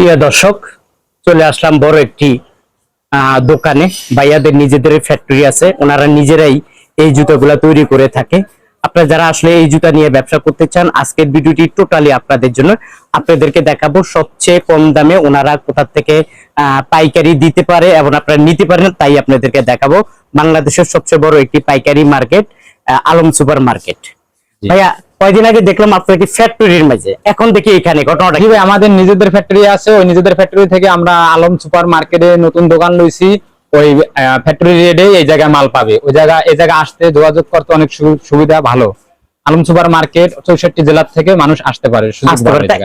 প্রিয় দর্শক চলে আসলাম বড় একটি দোকানে। ভাইয়াদের নিজেদের ফ্যাক্টরি আছে ওনারা নিজেরাই এই জুতাগুলা তৈরি করে থাকে। আপনারা যারা আসলে এই জুতা নিয়ে ব্যবসা করতে চান আজকের ভিডিওটি টোটালি আপনাদের জন্য। আপনাদেরকে দেখাবো সবচেয়ে কম দামে ওনারা কোথা থেকে আহ, পাইকারি দিতে পারে এবং আপনারা নিতে পারেন তাই আপনাদেরকে দেখাবো। বাংলাদেশের সবচেয়ে বড় একটি পাইকারি মার্কেট আলম সুপার মার্কেট ভাইয়া কয়দিন আগে দেখলাম আপনার একটি ফ্যাক্টরির মাঝে। এখন দেখি এখানে ঘটনাটা কি? ভাই আমাদের নিজেদের ফ্যাক্টরি আছে। ওই নিজেদের ফ্যাক্টরি থেকে আমরা আলম সুপার মার্কেটে নতুন দোকান লইছি। ওই ফ্যাক্টরি রেডে এই জায়গায় মাল পাবে। ওই জায়গা এই জায়গায় আসতে যোগাযোগ করতে অনেক সুবিধা ভালো। আলম সুপার মার্কেট চৌষট্টি জেলার থেকে মানুষ আসতে পারে।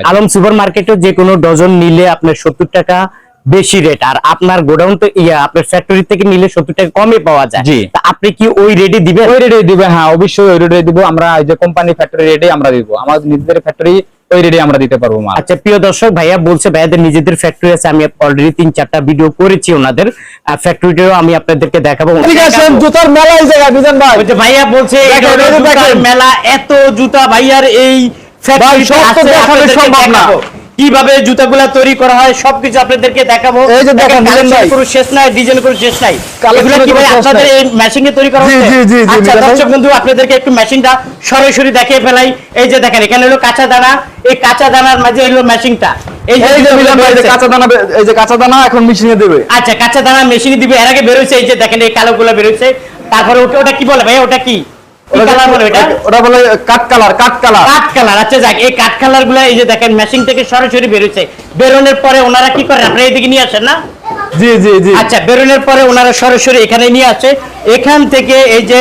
আলম সুপার মার্কেটে যে কোনো ডজন নিলে আপনার সত্তর টাকা বেশি রেট আর আপনার গোডাউন তো ইয়া আপনার ফ্যাক্টরি থেকে নিলে সত্তর টাকা কমে পাওয়া যায়। জি। আপনি কি ওই রেডি দিবেন? ওই রেটে দিবে হ্যাঁ অবশ্যই ওই রেটে দিব। আমরা এই যে কোম্পানি ফ্যাক্টরি রেটে আমরা দিব। আমাদের নিজেদের ফ্যাক্টরি ওই রেটে আমরা দিতে পারব মাল। আচ্ছা প্রিয় দর্শক ভাইয়া বলছে ভাইয়াদের নিজেদের ফ্যাক্টরি আছে আমি অলরেডি তিন চারটা ভিডিও করেছি ওনাদের। ফ্যাক্টরিটাও আমি আপনাদেরকে দেখাবো। ঠিক আছে জুতার মেলা এই জায়গা বিজন ভাই। ওই যে ভাইয়া বলছে মেলা এত জুতা ভাইয়ার এই আছে, সম্ভব না। কীভাবে জুতাগুলা তৈরি করা হয় সবকিছু আপনাদেরকে দেখাবো। এই যে দেখেন, মিলন ভাই। কোনো শেষ নাই ডিজাইন কোনো শেষ নাই। এগুলো কি ভাই আপনাদের। এই মেশিনে তৈরি করা হচ্ছে? জি, জি, জি, আচ্ছা দর্শক বন্ধু আপনাদেরকে একটু মেশিনটা সরাসরি দেখিয়ে ফেলাই। এই যে দেখেন এখানে হলো কাঁচা দানা। এই কাঁচা দানার মাঝে হলো মেশিনটা এই যে মিলন ভাই এই যে কাঁচা দানা এই যে কাঁচা দানা এখন মেশিনে দেবে। আচ্ছা কাঁচা দানা মেশিনে দিবে। এর আগে বেরোচ্ছে এই যে দেখেন এই কালো গুলো বেরোচ্ছে তারপরে ওটা ওটা কি বলে ভাই? ওটা কি? ওটা? বলে কাট কালার কাট কালার কাঠ কালার আচ্ছা যাক এই কাঠ কালারগুলো এই যে দেখেন মেশিন থেকে সরাসরি বেরোচ্ছে। বেরোনোর পরে ওনারা কি করেন আপনারা এদিকে নিয়ে আসেন না? জি জি জি। আচ্ছা বেরোনোর পরে ওনারা সরাসরি এখানে নিয়ে আসে। এখান থেকে এই যে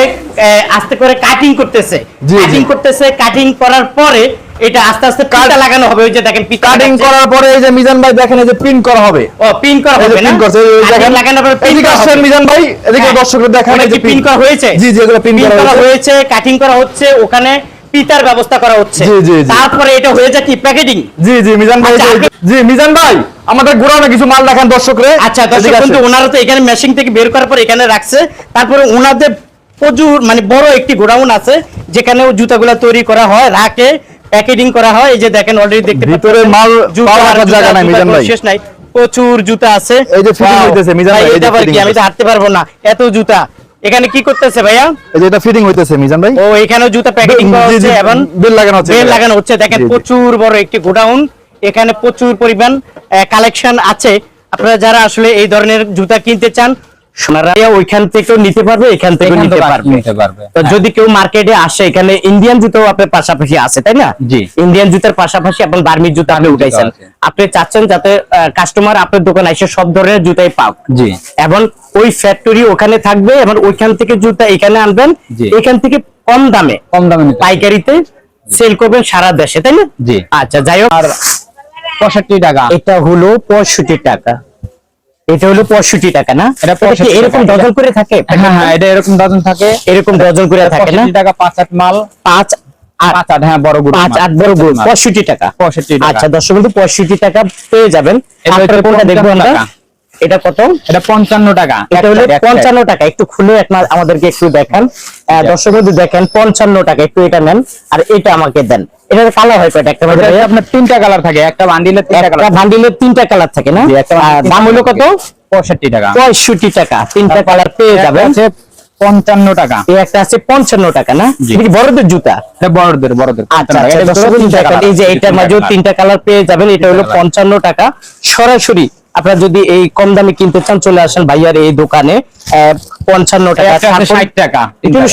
আস্তে করে কাটিং করতেছে। কাটিং করতেছে কাটিং করার পরে এটা আস্তে আস্তে লাগানো হবে ওই যে দেখেন কাটিং করার পরে এই যে মিজান ভাই দেখেন এই যে প্রিন্ট করা হবে। ও করা হবে না? করছে এই দেখেন। লাগানোর পরে করা। মিজান ভাই এদিকে হ্যাঁ। দর্শকদের দেখেন এই যে করা হয়েছে? জি জি এগুলো প্রিন্ট করা হয়েছে। কাটিং করা হচ্ছে ওখানে পিতার ব্যবস্থা করা হচ্ছে। জি, জি, জি। তারপরে এটা হয়ে যায় কি প্যাকেটিং জি জি মিজান ভাই আচ্ছা, জি মিজান ভাই। আমাদের গোড়ানো কিছু মাল দেখান দর্শকরে। আচ্ছা দর্শক আসেন। ওনারা তো এখানে মেশিন থেকে বের করার পর এখানে রাখছে। তারপরে ওনাদের প্রচুর মানে বড় একটি গোডাউন আছে যেখানে জুতাগুলা তৈরি করা হয় রাখে প্যাকেটিং করা হয়। এই যে দেখেন অলরেডি দেখতে ভিতরে মাল জুতা রাখার জায়গা নাই, মিজান ভাই। শেষ নাই। প্রচুর জুতা আছে। এই যে Wow! হইতেছে, মিজান ভাই, এটা কি? আমি তো হাঁটতে পারব না। এত জুতা। এখানে কি করতেছে ভাইয়া? এই যে এটা ফিটিং হইতেছে মিজান ভাই। ও এখানেও জুতা প্যাকেটিং করা হচ্ছে এবং বেল লাগানো হচ্ছে বেল লাগানো হচ্ছে। দেখেন। প্রচুর বড় একটি গোডাউন। এখানে প্রচুর পরিমাণ কালেকশন আছে। আপনারা যারা আসলে এই ধরনের জুতা কিনতে চান ওইখান থেকেও নিতে পারবে এখান থেকেও এখান নিতে পারবে। তো হ্যাঁ। যদি কেউ মার্কেটে আসে এখানে ইন্ডিয়ান জুতাও আপনার পাশাপাশি আছে তাই না। ইন্ডিয়ান জুতার পাশাপাশি আপনি বার্মির জুতা আপনি উঠাইছেন। আপনি চাচ্ছেন যাতে কাস্টমার আপনার দোকানে এসে সব ধরনের জুতাই পাক। জি। এবং ওই ফ্যাক্টরি ওখানে থাকবে এবং ওইখান থেকে জুতা এখানে আনবেন। এখান থেকে কম দামে কম দামে পাইকারিতে সেল করবেন সারা দেশে তাই না? জি। আচ্ছা যাই হোক। আর পঁয়ষট্টি টাকা। এটা হলো পঁয়ষট্টি টাকা। এটা হলো পঁয়ষট্টি টাকা না? এটা পঁয়ষট্টি এরকম। ডজন করে থাকে? হ্যাঁ হ্যাঁ এটা এরকম ডজন থাকে। এরকম ডজন করে থাকে না? টাকা পাঁচ আট মাল। পাঁচ আট। পাঁচ আট হ্যাঁ বড় গুড় পাঁচ আট বড় গুড় পঁয়ষট্টি টাকা। পঁয়ষট্টি আচ্ছা দর্শক বন্ধু পঁয়ষট্টি টাকা পেয়ে যাবেন। কোনটা দেখব 55 আমরা? টাকা। এটা কত? এটা পঞ্চান্ন টাকা। এটা হলো। পঞ্চান্ন টাকা। একটু খুলে আপনার আমাদেরকে একটু দেখান। দর্শক বন্ধু দেখেন পঞ্চান্ন টাকা। একটু এটা নেন আর এটা আমাকে দেন। এটা কালার হয় কয়টা একটা আপনার তিনটা কালার থাকে। একটা বান্ডিলে তিনটা একটা কালার তিনটা কালার থাকে না? দাম হলো কত? পঁয়ষট্টি টাকা। পঁয়ষট্টি টাকা। তিনটা কালার পেয়ে যাবেন। পঞ্চান্ন টাকা। এই একটা আছে পঞ্চান্ন টাকা না? জি। বড়দের জুতা? বড়দের বড়দের। আচ্ছা আচ্ছা, এই যে এটার মাঝেও। তিনটা কালার পেয়ে যাবেন। এটা হলো পঞ্চান্ন টাকা। সরাসরি আপনারা যদি এই কম দামে কিনতে চান চলে আসেন ভাইয়ার এই দোকানে। পঞ্চান্ন টাকা 60 টাকা,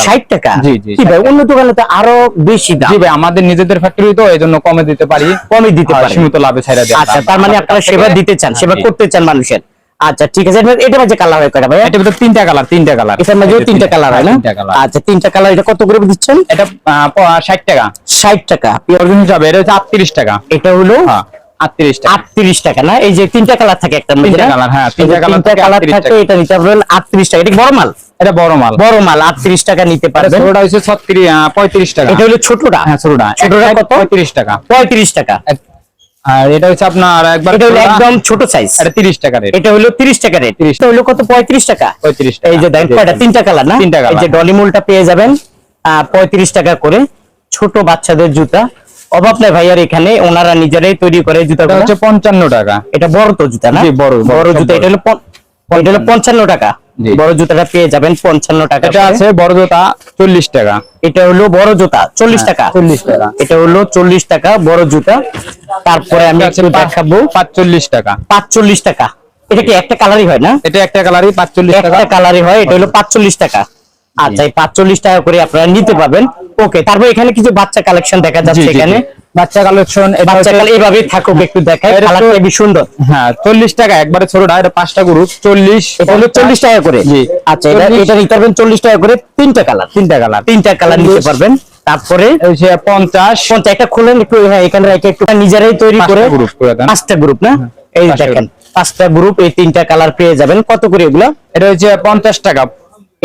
ষাট টাকা? জি, জি, ভাই অন্য দোকানে তো আরও বেশি দাম। জি ভাই আমাদের নিজেদের ফ্যাক্টরি তো এই জন্য কমে দিতে পারি। কমে দিতে পারেন। সীমিত লাভে ছাইরা দেয় আচ্ছা তার মানে আপনারা সেবা দিতে চান সেবা করতে চান মানুষের। আচ্ছা ঠিক আছে এটা- এটা মাঝে কালার হয় কয়টা ভাইয়া? এটা ভিতরে তিনটা কালার তিনটা কালার এটার মাঝেও তিনটা কালার হয় না? আচ্ছা তিনটা কালার এটা কত করে দিচ্ছেন? এটা ষাট টাকা। ষাট টাকা। অর্জন হিসাবে এটা হচ্ছে আটত্রিশ টাকা। এটা হলো হ্যাঁ। আটত্রিশ টাকা। আটত্রিশ টাকা না? এই যে তিনটা কালার থাকে একটা তিনটা? হ্যাঁ, তিনটা colour তিনটা থাকে কালার থাকে এটা নিতে পারবেন আটত্রিশ টাকা। এটা বড় মাল? এটা বড় মাল। বড় মাল আটত্রিশ টাকা নিতে পারবেন। ছোটটা টাকা। এটা হলো ছোটটা? হ্যাঁ ছোটটা। ছোটটা কত? পঁয়ত্রিশ টাকা। টাকা। আর এটা হচ্ছে আপনার একবার এটা হলো একদম ছোট সাইজ এটা তিরিশ টাকা রেট এটা হলো তিরিশ টাকা রেট 30 এটা হলো কত? পঁয়ত্রিশ টাকা। পঁয়ত্রিশ এই যে দেখেন কয়টা তিনটা কালার না। এই যে ডলিমুলটা পেয়ে যাবেন পঁয়ত্রিশ টাকা করে। ছোট বাচ্চাদের জুতা অভাব নাই ভাইয়ার এখানে ওনারা নিজেরাই তৈরি করে জুতাগুলো। হচ্ছে পঞ্চান্ন টাকা। এটা বড় তো জুতা না? বড়, বড়, বড় জুতা এটা হলো এটা হলো পঞ্চান্ন টাকা। বড় জুতাটা পেয়ে যাবেন পঞ্চান্ন টাকা এটা আছে বড় জোতা চল্লিশ টাকা। এটা হলো বড় জুতা চল্লিশ টাকা। চল্লিশ টাকা। এটা হলো চল্লিশ টাকা বড় জুতা। তারপরে আমি দেখাবো। পাঁচচল্লিশ টাকা। পাঁচচল্লিশ টাকা। এটা কি একটা কালারই হয় না? এটা একটা কালারই পাঁচচল্লিশ টাকা। কালারই হয় এটা হলো পাঁচচল্লিশ টাকা। আচ্ছা এই পাঁচচল্লিশ টাকা করে আপনারা নিতে পারবেন। ওকে তারপর এখানে কিছু বাচ্চা কালেকশন দেখা যাচ্ছে এখানে। বাচ্চা কালেকশন বাচ্চা কাল এইভাবে থাকুক একটু দেখায় কালারটা সুন্দর। হ্যাঁ চল্লিশ টাকা একবারে ছোটটা এটা গ্রুপ টাকা করে। জি। আচ্ছা এটা এটা নিতে পারবেন চল্লিশ টাকা করে তিনটা কালার তিনটা কালার তিনটা কালার নিতে পারবেন। তারপরে পঞ্চাশ পঞ্চাশ একটা খুলেন একটু হ্যাঁ এখানে রেখে একটু নিজেরাই তৈরি করে group করে পাঁচটা গ্রুপ না? এই পাঁচটা দেখেন পাঁচটা গ্রুপ এই তিনটা কালার পেয়ে যাবেন। কত করে এগুলো? এটা হচ্ছে পঞ্চাশ টাকা।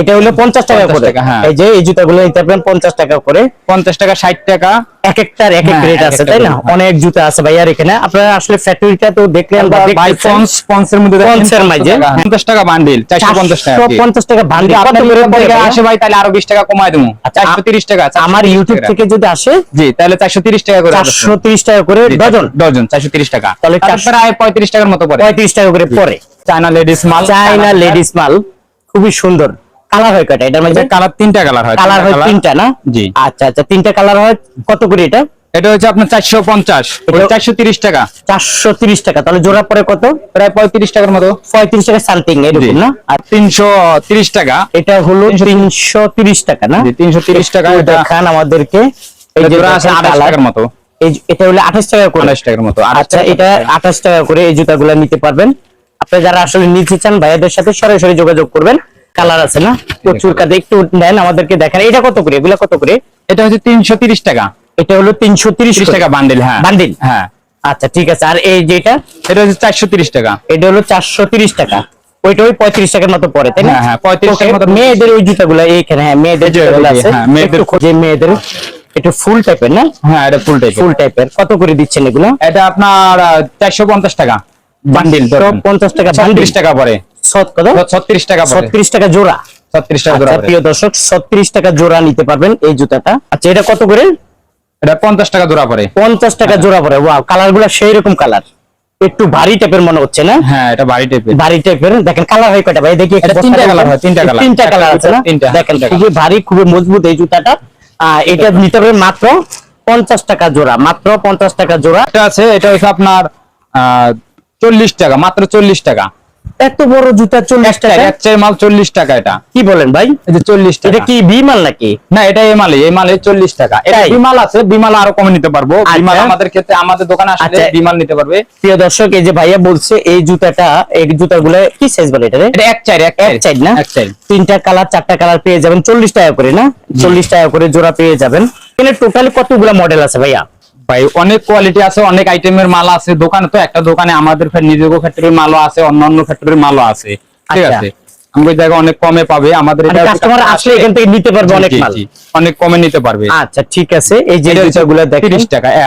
এটা হলো পঞ্চাশ টাকা করে। হ্যাঁ। এই যে এই জুতাগুলো নিতে পারবেন পঞ্চাশ টাকা করে। পঞ্চাশ টাকা ষাট টাকা। এক একটার এক এক হ্যাঁ, রেট আছে তাই না? হ্যাঁ। অনেক জুতা আছে ভাইয়ার এখানে। আপনারা আসলে ফ্যাক্টরিটা তো দেখলেন ভাই। পঞ্চ পঞ্চের মধ্যে পঞ্চের 50 মাঝে, টাকা, হ্যাঁ। পঞ্চাশ টাকা বান্ডিল চারশো পঞ্চাশ টাকা পঞ্চাশ টাকা বান্ডিল আপনার আসে ভাই তাহলে আরও বিশ টাকা কমায় দেবো। আচ্ছা, চারশো তিরিশ টাকা আমার ইউটিউব থেকে যদি আসে? জি তাহলে চারশো তিরিশ টাকা করে চারশো তিরিশ টাকা করে ডজন? ডজন চারশো তিরিশ টাকা। তাহলে তাহলে 400 প্রায় পঁয়ত্রিশ টাকার মতো পড়ে। পঁয়ত্রিশ টাকা করে পরে চায়না লেডিস মাল চাইনা লেডিস মাল খুবই সুন্দর। কালার হয় কয়টা? এটার মধ্যে কালার তিনটা কালার হয়। কালার হয় তিনটা না? জি। আচ্ছা আচ্ছা তিনটা কালার হয় কত করে এটা? এটা হচ্ছে আপনার চারশো পঞ্চাশ। চারশো তিরিশ টাকা। চারশো তিরিশ টাকা। তাহলে জোড়া পরে কত? প্রায় পঁয়ত্রিশ টাকার মতো। পঁয়ত্রিশ টাকা সামথিং। এরকম না? আর তিনশো তিরিশ টাকা। এটা হলো তিনশো তিরিশ টাকা না? জি, 330 টাকা এটা। দেখান আমাদেরকে। এই জোড়া আছে আঠাশ টাকার মতো। এই এটা হলো আঠাশ টাকা করে। আঠাশ টাকার মতো আচ্ছা এটা আঠাশ টাকা করে এই জুতাগুলো নিতে পারবেন। আপনি যারা আসলে নিতে চান ভাইয়াদের সাথে সরাসরি যোগাযোগ করবেন। কালার আছে না? প্রচুর কাজে একটু নেন আমাদেরকে দেখেন। এটা কত করে? এগুলা কত করে? এটা হচ্ছে তিনশো টাকা। এটা হলো তিনশো টাকা বান্ডিল হ্যাঁ। বান্ডিল হ্যাঁ। আচ্ছা ঠিক আছে। আর এই যেটা? এটা হচ্ছে চারশো টাকা। এটা হলো চারশো টাকা। ওইটা ওই পঁয়ত্রিশ টাকার মতো পড়ে তাই না? হ্যাঁ, হ্যাঁ, 35 Okay, টাকার মতো। মেয়েদের ওই জুতাগুলো এইখানে হ্যাঁ মেয়েদের আছে। হ্যাঁ, মেয়েদের- যে মেয়েদের ফুল টাইপের না? হ্যাঁ এটা ফুল টাইপ ফুল টাইপের কত করে দিচ্ছেন এগুলো? এটা আপনার চারশো পঞ্চাশ টাকা। বান্ডিল পঞ্চাশ টাকা ছত্রিশ টাকা পরে সত কত? টাকা পরে ছত্রিশ টাকা জোড়া। ছত্রিশ টাকা জোড়া আচ্ছা। প্রিয় দর্শক ছত্রিশ টাকা জোড়া নিতে পারবেন এই জুতাটা। আচ্ছা এটা কত করে? এটা পঞ্চাশ টাকা জোড়া টাকা জোড়া পড়ে। ওয়াও কালারগুলা সেই রকম কালার। একটু ভারী টাইপের মনে হচ্ছে না? হ্যাঁ এটা বাড়ি টাইপের। ভারী টাইপের। দেখেন কালার হয় কয়টা ভাই? দেখি এটা তিনটা হয়, কালার। আছে না? দেখেন খুবই ভারী খুবই মজবুত এই জুতাটা। এটা নিতে পারবেন মাত্র পঞ্চাশ টাকা জোড়া। মাত্র পঞ্চাশ টাকা জোড়া। এটা আছে এটা হচ্ছে আপনার চল্লিশ টাকা মাত্র চল্লিশ টাকা। এত বড় জুতা চল্লিশ টাকা? এক মাল চল্লিশ টাকা এটা। কি বলেন ভাই? চল্লিশ এটা টাকা। কি বিমাল নাকি? না এটা এমালে এমালে চল্লিশ টাকা। এটা বিমাল আছে বিমাল আরও কমে নিতে পারব। বিমাল আচ্ছা। আমাদের ক্ষেত্রে আমাদের দোকানে আসলে আচ্ছা। বিমাল নিতে পারবে। প্রিয় দর্শক এই যে ভাইয়া বলছে এই জুতাটা এই জুতাগুলো কি সাইজ বলে এটা এটা এক চাই এক এক চাই না? এক চাই তিনটা কালার চারটা কালার পেয়ে যাবেন। চল্লিশ টাকা করে না? চল্লিশ টাকা করে জোড়া পেয়ে যাবেন। এখানে টোটালি কতগুলো মডেল আছে ভাইয়া? ভাই অনেক কোয়ালিটি আছে অনেক আইটেমের মাল আছে। দোকানে তো একটা দোকানে আমাদের ফের নিজেদের ফ্যাক্টরির মালও আছে অন্যান্য ফ্যাক্টরির মালও আছে। ঠিক আচ্ছা। আছে? আমাদের জায়গায় অনেক কমে পাবে আমাদের এটা কাস্টমার আসলে এখান থেকে নিতে পারবে অনেক মাল। অনেক কমে নিতে পারবে। আচ্ছা ঠিক আছে। এই যে জুতাগুলো দেখেন। তিরিশ টাকা আহ,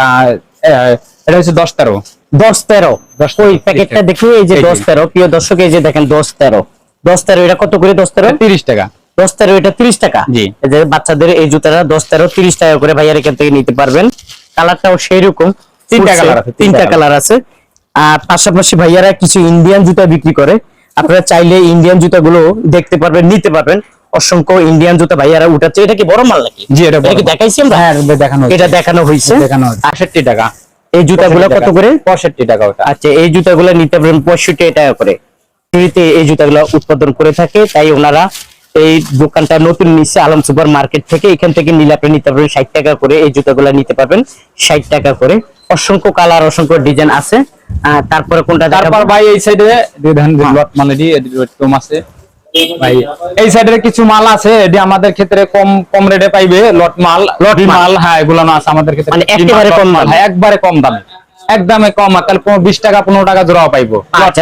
আহ, এটা হচ্ছে দশ তেরো। দশ তেরো। দশ ওই প্যাকেটটা দেখি এই যে প্রিয় দর্শক এই যে দেখেন দশ তেরো। দশ তেরো এটা কত করে দশ তেরো? তিরিশ টাকা। দশ তেরো এটা তিরিশ টাকা? জি। বাচ্চাদের এই জুতাটা দশ তেরো তিরিশ টাকা করে ভাইয়ার এখান থেকে নিতে পারবেন। কালারটাও সেই রকম তিনটা colour আছে, তিনটা কালার। আছে। আর পাশাপাশি ভাইয়ারা কিছু ইন্ডিয়ান জুতা বিক্রি করে। আপনারা চাইলে ইন্ডিয়ান জুতাগুলো দেখতে পারবেন নিতে পারবেন। অসংখ্য ইন্ডিয়ান জুতা ভাইয়ারা উঠাচ্ছে। এটা কি বড় মাল নাকি? জি, এটা কি দেখাইছি আমরা? হ্যাঁ দেখানো। এটা দেখানো হয়েছে। দেখানো হচ্ছে। আটষট্টি টাকা। এই জুতাগুলো কত করে? পঁয়ষট্টি টাকা ওটা। আচ্ছা এই জুতাগুলো নিতে পারেন পঁয়ষট্টি টাকা করে। এই জুতাগুলো উৎপাদন করে থাকে। তাই ওনারা এই দোকানটা নতুন নিচ্ছে আলম সুপার মার্কেট থেকে। এখান থেকে নিলে আপনি নিতে পারবেন ষাট টাকা করে এই জুতাগুলো নিতে পারবেন ষাট টাকা করে। অসংখ্য কালার অসংখ্য ডিজাইন আছে। তারপরে কোনটা তারপর ভাই এই সাইডে হ্যাঁ। মানে কম আছে। ভাই এই সাইডে কিছু মাল আছে এটি আমাদের ক্ষেত্রে কম কম রেটে পাইবে। লট মাল লট মাল। হ্যাঁ এগুলো আছে আমাদের ক্ষেত্রে। মানে একেবারে কম মাল, হ্যাঁ, একবারে কম দামে। একদমে কম তাহলে বিশ টাকা পনেরো টাকা জোড়াও পাইবো। আচ্ছা।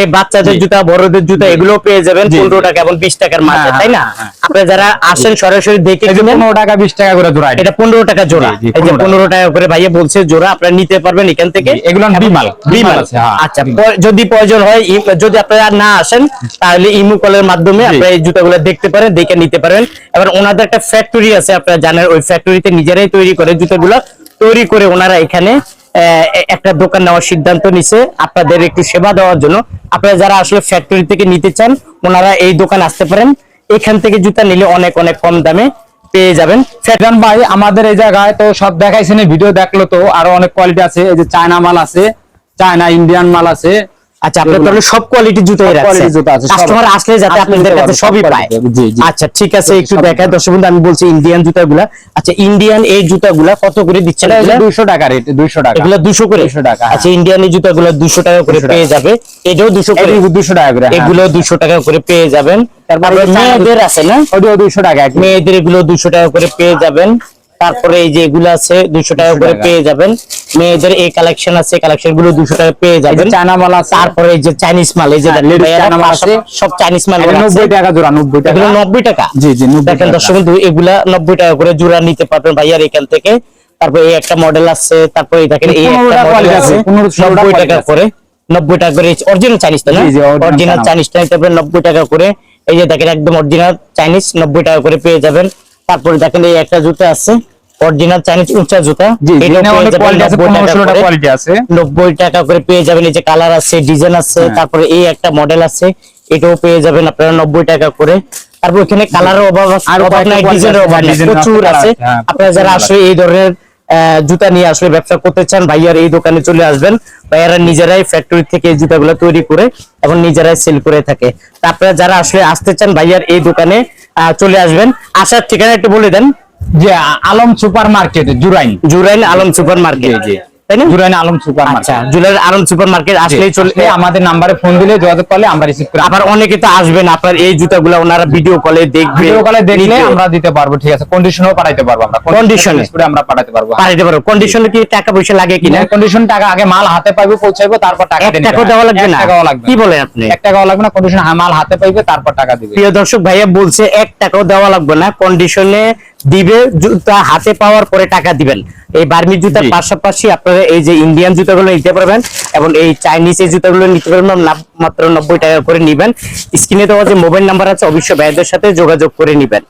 এই বাচ্চাদের জুতা বড়দের জুতা এগুলো পেয়ে যাবেন পনেরো টাকা এবং বিশ টাকার মাঝে হ্যাঁ, তাই না? হ্যাঁ, হ্যাঁ। আপনারা যারা আসেন সরাসরি দেখে পনেরো টাকা বিশ টাকা করে জোড়া এটা। পনেরো টাকা জোড়া। এই যে পনেরো টাকা। করে ভাইয়া বলছে জোড়া আপনারা নিতে পারবেন এখান থেকে। এগুলো বিমাল, বিমাল। আছে। আচ্ছা যদি প্রয়োজন হয় যদি আপনারা না আসেন তাহলে ইমু কলের মাধ্যমে আপনারা এই জুতাগুলো দেখতে পারেন দেখে নিতে পারেন এবার ওনাদের একটা ফ্যাক্টরি আছে আপনারা জানেন ওই ফ্যাক্টরিতে নিজেরাই তৈরি করে জুতাগুলো। তৈরি করে ওনারা এখানে একটা দোকান নেওয়ার সিদ্ধান্ত নিছে। আপনাদের একটু সেবা দেওয়ার জন্য। আপনারা যারা আসলে ফ্যাক্টরি থেকে নিতে চান, ওনারা এই দোকান আসতে পারেন। এখান থেকে জুতা নিলে অনেক অনেক কম দামে পেয়ে যাবেন। ফেরদান ভাই, আমাদের এই জায়গায় তো সব দেখাইছেন ভিডিও দেখল তো, আরও অনেক কোয়ালিটি আছে। এই যে চায়না মাল আছে, চায়না ইন্ডিয়ান মাল আছে। আচ্ছা আপনার তাহলে সব কোয়ালিটির জুতোই রাখছেন। জুতো আছে, কাস্টমার আসলে যাতে আপনাদের কাছে সবই পায়। আচ্ছা ঠিক আছে একটু দেখায় দর্শক বন্ধু আমি বলছি ইন্ডিয়ান জুতাগুলা। আচ্ছা ইন্ডিয়ান এই জুতাগুলা কত করে দিচ্ছেন এটা এগুলা? দুইশো টাকা রেট দুইশো টাকা। এগুলা দুশো করে? 200 টাকা, হ্যাঁ। আচ্ছা ইন্ডিয়ান এই জুতাগুলো দুশো টাকা করে 200। পেয়ে যাবে। এটাও দুশো করে? দুইশো টাকা করে হ্যাঁ। এগুলো দুশো টাকা করে পেয়ে যাবেন। তারপরে মেয়েদের আছে না? ওটিও দুইশো টাকা একদম। মেয়েদের এগুলো দুশো টাকা করে পেয়ে যাবেন। তারপরে এই যে এগুলো আছে দুশো টাকা করে পেয়ে যাবেন। মেয়েদের এই কালেকশন আছে কালেকশনগুলো দুশো টাকা পেয়ে এই যে যাবেন চায়না মাল আছে। তারপরে এই যে চাইনিজ মাল এই যে চায়না মাল আছে। সব চাইনিজ মাল নব্বই টাকা জোড়া নব্বই টাকা। নব্বই টাকা? জি, জি, দেখেন দর্শক বন্ধু এগুলা নব্বই টাকা করে জোড়া নিতে পারবেন ভাইয়ার এখান থেকে। তারপর এই একটা মডেল আছে তারপর এই দেখেন এই একটা মডেল আছে আছে, 15 ষোলো নব্বই টাকা করে নব্বই টাকা করে অরিজিনাল চাইনিজ না? Original China. চাইনিজ নিতে পারবেন নব্বই টাকা করে। এই যে দেখেন একদম অরিজিনাল চাইনিজ নব্বই টাকা করে পেয়ে যাবেন। তারপরে দেখেন এই একটা জুতো আছে অরিজিনাল চাইনিজ উঁচা জুতা। জি জি, এটাও এখানে পেয়ে অনেক যাবেন কোয়ালিটি আছে 90 পনেরো টাকা ষোলোটা করে। কোয়ালিটি আছে। নব্বই টাকা করে পেয়ে যাবেন এই যে কালার আছে ডিজাইন আছে হ্যাঁ। তারপরে এই একটা মডেল আছে এটাও পেয়ে যাবেন আপনারা নব্বই টাকা করে। তারপর কালারের অভাব আছে আছে, প্রচুর আছে। হ্যাঁ, আপনারা যারা আসলে এই ধরনের জুতা নিয়ে আসলে ব্যবসা করতে চান ভাইয়ার এই দোকানে চলে আসবেন। ভাইয়ারা নিজেরাই ফ্যাক্টরি থেকে এই জুতাগুলো তৈরি করে এবং নিজেরাই সেল করে থাকে। তা আপনারা যারা আসলে আসতে চান ভাইয়ার এই দোকানে চলে আসবেন। আসার ঠিকানা একটু বলে দেন। যে Alam super market Jurain. Jurain Alam super market জি, জি। তাই না? জুরাইন আলম সুপার আচ্ছা market Jurain Alam super market আসলেই চলে আমাদের নাম্বারে ফোন দিলে যোগাযোগ করলে আমরা রিসিভ করে আবার অনেকে তো আসবেন আপনার এই জুতাগুলো ওনারা ভিডিও কলে দেখবে। ভিডিও কলে দেখলে আমরা দিতে পারব ঠিক আছে। কন্ডিশনও পাঠাইতে পারব আমরা। Condition করে আমরা পাঠাতে পারব। পাঠাতে পারো কন্ডিশনে কি টাকা পয়সা লাগে কিনা? কন্ডিশন টাকা আগে মাল হাতে পাইবে পৌঁছাইবো তারপর টাকা। দেওয়া লাগবে না? টাকাও লাগবে কি। বলেন আপনি? এক টাকাও লাগবে না কন্ডিশন মাল হাতে পাইবে তারপর টাকা দিবে। প্রিয় দর্শক ভাইয়া বলছে এক টাকাও দেওয়া লাগবে না। কন্ডিশনে দিবে জুতা হাতে পাওয়ার পরে টাকা দিবেন। এই বার্মি জুতার পাশাপাশি আপনারা এই যে ইন্ডিয়ান জুতাগুলো নিতে পারবেন এবং এই চাইনিজ এই জুতাগুলো নিতে পারবেন মাত্র নব্বই টাকা করে নিবেন। স্ক্রিনে দেওয়া যে মোবাইল নাম্বার আছে অবশ্যই ভাইদের সাথে যোগাযোগ করে নিবেন।